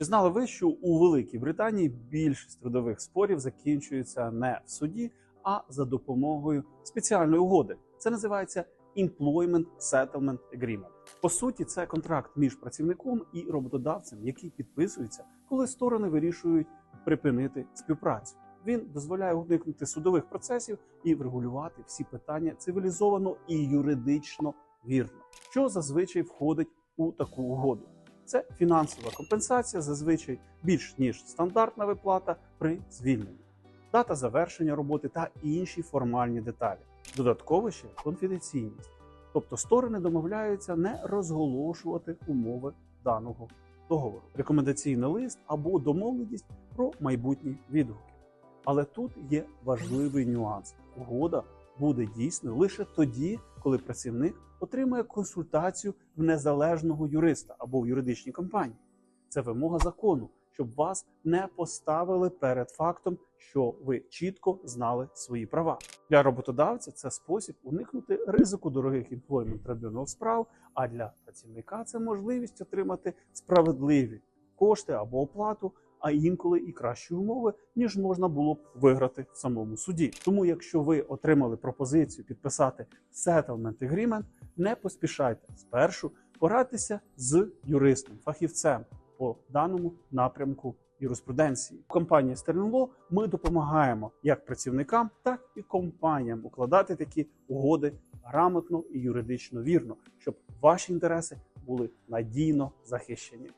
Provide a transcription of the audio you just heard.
Чи знали ви, що у Великій Британії більшість трудових спорів закінчується не в суді, а за допомогою спеціальної угоди? Це називається Employment Settlement Agreement. По суті, це контракт між працівником і роботодавцем, який підписується, коли сторони вирішують припинити співпрацю. Він дозволяє уникнути судових процесів і врегулювати всі питання цивілізовано і юридично вірно, що зазвичай входить у таку угоду. Це фінансова компенсація, зазвичай більш ніж стандартна виплата при звільненні, дата завершення роботи та інші формальні деталі. Додатково ще конфіденційність. Тобто сторони домовляються не розголошувати умови даного договору, рекомендаційний лист або домовленість про майбутні відгуки. Але тут є важливий нюанс: угода буде дійсною лише тоді, коли працівник отримує консультацію в незалежного юриста або в юридичній компанії. Це вимога закону, щоб вас не поставили перед фактом, що ви чітко знали свої права. Для роботодавця це спосіб уникнути ризику дорогих employment трибунал справ. А для працівника це можливість отримати справедливі кошти або оплату, а інколи і кращі умови, ніж можна було б виграти в самому суді. Тому, якщо ви отримали пропозицію підписати settlement agreement, не поспішайте спершу порадьтеся з юристом, фахівцем по даному напрямку юриспруденції. В компанії Sterling Law ми допомагаємо як працівникам, так і компаніям укладати такі угоди грамотно і юридично вірно, щоб ваші інтереси були надійно захищені.